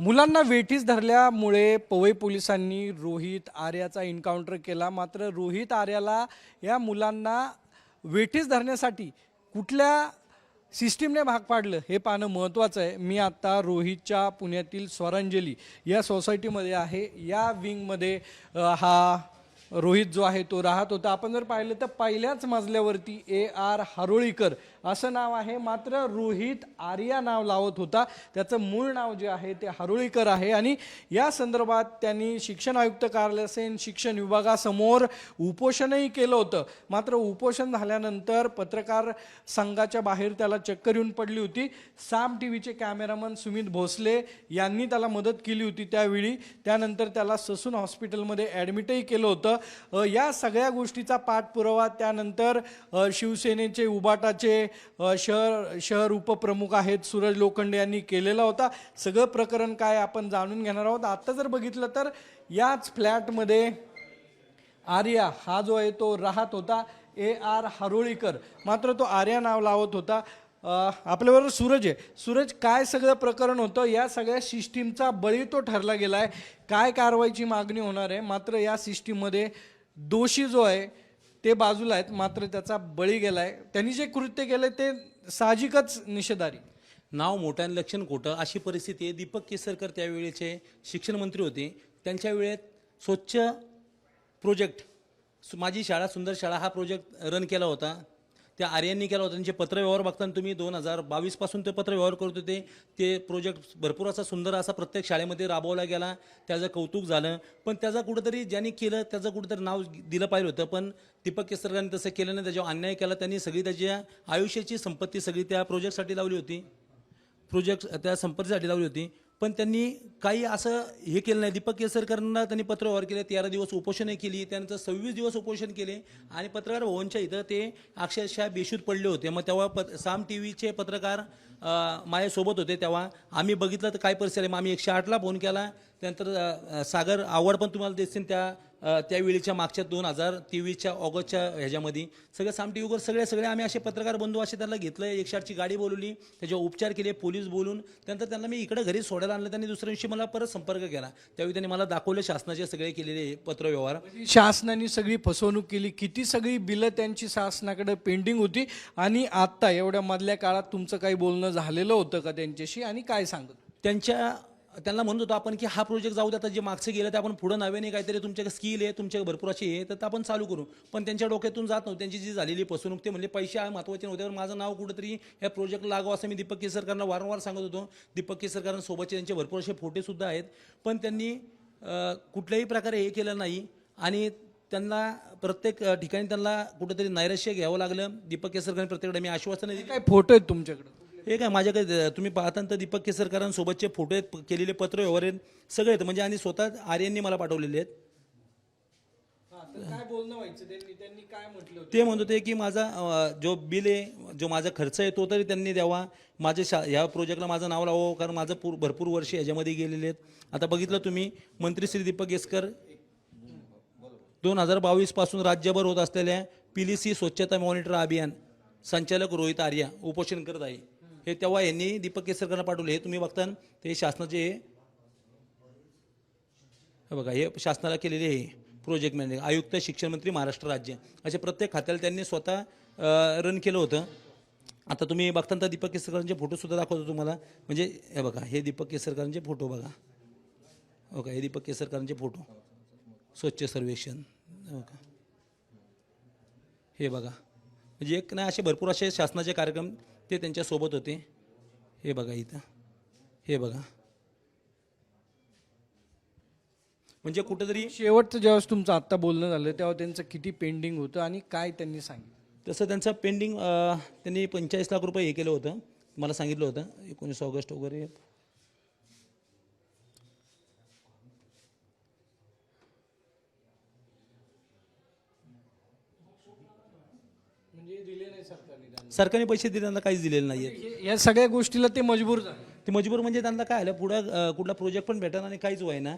मुलांना वेठीस धरल्यामुळे पवई पोलिसांनी रोहित आर्याचा एन्काउंटर केला. मात्र रोहित आर्याला या मुलांना वेठीस धरण्यासाठी कुठल्या सिस्टीमने भाग पाडलं हे पाहणं महत्त्वाचं आहे. मी आत्ता रोहितच्या पुण्यातील स्वरांजली या सोसायटीमध्ये आहे. या विंगमध्ये हा रोहित जो आहे तो राहत होता. आपण जर पाहिलं तर पहिल्याच मजल्यावरती ए आर हरोळीकर असं नाव आहे. मात्र रोहित आर्या नाव लावत होता. त्याचं मूळ नाव जे आहे ते हरोळीकर आहे. आणि या संदर्भात त्यांनी शिक्षण आयुक्त कार्यालयासेन शिक्षण विभागासमोर उपोषणही केलं होतं. मात्र उपोषण झाल्यानंतर पत्रकार संघाच्या बाहेर त्याला चक्कर येऊन पडली होती. साम टी व्हीचे कॅमेरामन सुमित भोसले यांनी त्याला मदत केली होती त्यावेळी. त्यानंतर त्याला ससून हॉस्पिटलमध्ये ॲडमिटही केलं होतं. या सगळ्या गोष्टीचा पाठपुरावा त्यानंतर शिवसेनेचे उबाटाचे शहर शहर उपप्रमुख आहेत सूरज लोखंडे यांनी केलेला होता. सगळं प्रकरण काय आपण जाणून घेणार आहोत. आत्ता जर बघितलं तर याच फ्लॅटमध्ये आर्या हा जो आहे तो राहत होता ए आर हरोळीकर. मात्र तो आर्या नाव लावत होता. आपल्याबरोबर सूरज आहे. सूरज काय सगळं प्रकरण होतं या सगळ्या सिस्टीमचा बळी तो ठरला गेला आहे काय कारवाईची मागणी होणार आहे मात्र या सिस्टीममध्ये दोषी जो आहे ते बाजूला आहेत मात्र त्याचा बळी गेला आहे त्यांनी जे कृत्य केलं ते साहजिकच निषेधारी. नाव मोठं आणि लक्षण खोटं अशी परिस्थिती आहे. दीपक केसरकर त्यावेळेचे शिक्षण मंत्री होते. त्यांच्या वेळेत स्वच्छ प्रोजेक्ट माझी शाळा सुंदर शाळा हा प्रोजेक्ट रन केला होता. त्या आर्यांनी केला होता. त्यांचे पत्रव्यवहार बघताना तुम्ही दोन हजार बावीसपासून ते पत्रव्यवहार करत होते ते प्रोजेक्ट भरपूर असा सुंदर असा प्रत्येक शाळेमध्ये राबवला गेला. त्याचं कौतुक झालं. पण त्याचा कुठंतरी ज्यांनी केलं त्याचं कुठंतरी नाव दिलं पाहिजे होतं. पण दीपक केसरकरांनी तसं केलं नाही त्याच्यावर अन्याय केला. त्यांनी सगळी त्याच्या आयुष्याची संपत्ती सगळी त्या प्रोजेक्टसाठी लावली होती. प्रोजेक्ट त्या संपत्तीसाठी लावली होती. पण त्यांनी काही असं हे केलं नाही. दीपक केसरकरांना त्यांनी पत्रव्यवहार केले. तेरा दिवस उपोषणही केली. त्यानंतर सव्वीस दिवस उपोषण केले. आणि पत्रकार भवनच्या इथं ते अक्षरशः बेशूद पडले होते. मग तेव्हा पत साम टी व्हीचे पत्रकार माझ्यासोबत होते तेव्हा. आम्ही बघितलं तर काय परिस्थिती आहे? मग आम्ही एकशे आठला फोन केला. त्यानंतर सागर आवड पण तुम्हाला दिसतील त्या त्यावेळीच्या मागच्या दोन हजार तेवीसच्या ऑगस्टच्या ह्याच्यामध्ये सगळं साम टी व्हीवर सगळे सगळे आम्ही असे पत्रकार बंधू असे त्यांना घेतलं एकशे आठची गाडी बोलवली त्याच्यावर उपचार केले पोलीस बोलून त्यानंतर त्यांना मी इकडे घरी सोडायला आणलं त्यांनी दुसऱ्या दिवशी मला परत संपर्क केला. त्यावेळी त्यांनी मला दाखवले शासनाचे सगळे केलेले पत्रव्यवहार शासनाने सगळी फसवणूक केली किती सगळी बिलं त्यांची शासनाकडे पेंडिंग होती आणि आत्ता एवढ्या मधल्या काळात तुमचं काही बोलणं झालेलं होतं का त्यांच्याशी आणि काय सांगत? त्यांच्या त्यांना म्हणत होतो आपण की हा प्रोजेक्ट जाऊ दे आता जे मागचं गेलं ते आपण पुढं नव्याने काहीतरी तुमच्याकडे स्किल आहे तुमच्याकडे भरपूर अशी आहे तर ते आपण चालू करू. पण त्यांच्या डोक्यातून जात नव्हतं. त्यांची जी झालेली फसवणूक ते म्हणजे पैसे आहे महत्त्वाचे नव्हते तर माझं नाव कुठंतरी या प्रोजेक्ट लागावं असं मी दीपक केसरकरांना वारंवार सांगत होतो. दीपक केसरकरांसोबतचे त्यांचे भरपूर असे फोटोसुद्धा आहेत. पण त्यांनी कुठल्याही प्रकारे हे केलं नाही. आणि त्यांना प्रत्येक ठिकाणी त्यांना कुठंतरी नैराश्य घ्यावं लागलं. दीपक केसरकरांनी प्रत्येकडे मी आश्वासन काय फोटो आहेत तुमच्याकडे? हे काय माझ्याकडे तुम्ही पाहता तर दीपक केसरकरांसोबतचे फोटो आहेत प- केलेले पत्र व्यवहार आहेत सगळे आहेत. म्हणजे आणि स्वतः आर्यांनी मला पाठवलेले आहेत. ते म्हणत होते की माझा जो बिल आहे जो माझा खर्च आहे तो तरी त्यांनी द्यावा. माझे शा ह्या प्रोजेक्टला माझं नाव लावावं कारण माझं पूर भरपूर वर्ष याच्यामध्ये गेलेले आहेत. आता बघितलं तुम्ही मंत्री श्री दीपक केसकर दोन हजार बावीसपासून राज्यभर होत असलेल्या पीलीसी स्वच्छता मॉनिटर अभियान संचालक रोहित आर्या उपोषण करत आहे. हे तेव्हा यांनी दीपक केसरकरांना पाठवले. हे तुम्ही बघता ते शासनाचे हे बघा हे शासनाला केलेले हे प्रोजेक्ट म्हणजे मॅनेजर आयुक्त शिक्षण मंत्री महाराष्ट्र राज्य. असे प्रत्येक खात्याला त्यांनी स्वतः रन केलं होतं. आता तुम्ही बघता तर दीपक केसरकरांचे फोटोसुद्धा दाखवतो तुम्हाला. म्हणजे हे बघा हे दीपक केसरकरांचे फोटो बघा. हो का हे दीपक केसरकरांचे फोटो स्वच्छ सर्वेक्षण. हो का हे बघा. म्हणजे एक नाही असे भरपूर असे शासनाचे कार्यक्रम ते त्यांच्यासोबत होते. हे बघा इथं. हे बघा. म्हणजे कुठेतरी शेवटचं ज्यावेळेस तुमचं आत्ता बोलणं झालं तेव्हा त्यांचं किती पेंडिंग होतं आणि काय त्यांनी सांगितलं? तसं त्यांचं पेंडिंग त्यांनी पंचेचाळीस लाख रुपये हे केलं होतं. मला सांगितलं होतं. एकोणीस ऑगस्ट वगैरे. म्हणजे दिले नाही सरकारने सरकारने पैसे दिले त्यांना काहीच दिलेलं नाही आहे या सगळ्या गोष्टीला ते मजबूर झाले. ते मजबूर म्हणजे त्यांना काय आलं पुढं अं, कुठला प्रोजेक्ट पण भेटणार आणि काहीच व्हायना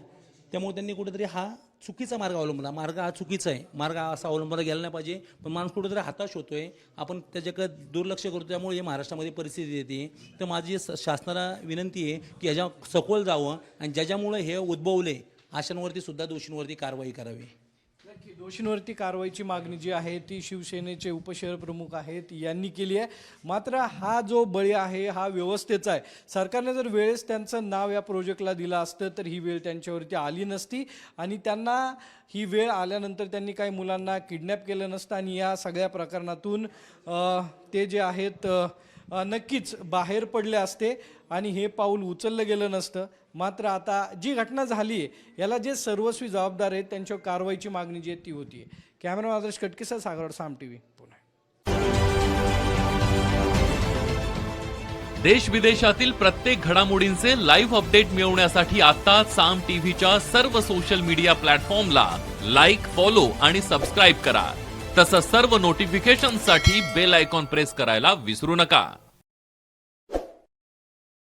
त्यामुळे त्यांनी कुठेतरी हा चुकीचा मार्ग अवलंबला. मार्ग हा चुकीचा आहे. मार्ग हा असा अवलंबला गेला नाही पाहिजे. पण माणूस कुठेतरी हताश होतोय. आपण त्याच्याकडे दुर्लक्ष करतो त्यामुळे हे महाराष्ट्रामध्ये परिस्थिती येते. तर माझी स- शासनाला विनंती आहे की ह्याच्या सखोल जावं आणि ज्याच्यामुळे हे उद्भवले अशांवरती सुद्धा दोषींवरती कारवाई करावी. नक्की दोषींवरती कारवाईची मागणी जी आहे ती शिवसेनेचे उपशहर प्रमुख आहेत यांनी केली आहे. मात्र हा जो बळी आहे हा व्यवस्थेचा आहे. सरकारने जर वेळेस त्यांचं नाव या प्रोजेक्टला दिलं असतं तर ही वेळ त्यांच्यावरती आली नसती. आणि त्यांना ही वेळ आल्यानंतर त्यांनी काही मुलांना किडनॅप केलं नसतं. आणि या सगळ्या प्रकरणातून ते जे आहेत नक्कीच बाहेर पडले असते. आणि हे पाऊल उचललं गेलं नसतं. मात्र आता जी घटना झाली आहे याला जे सर्वस्वी जबाबदार आहेत त्यांच्यावर कारवाईची मागणी जी आहे ती होती कॅमेरा आदर्श कटकेसर सागरवाड साम टी व्ही पुणे. देश विदेशातील प्रत्येक घडामोडींचे लाईव्ह अपडेट मिळवण्यासाठी आता साम टीव्हीच्या सर्व सोशल मीडिया प्लॅटफॉर्मला लाईक फॉलो आणि सबस्क्राईब करा. तसंच सर्व नोटिफिकेशनसाठी बेल आयकॉन प्रेस करायला विसरू नका.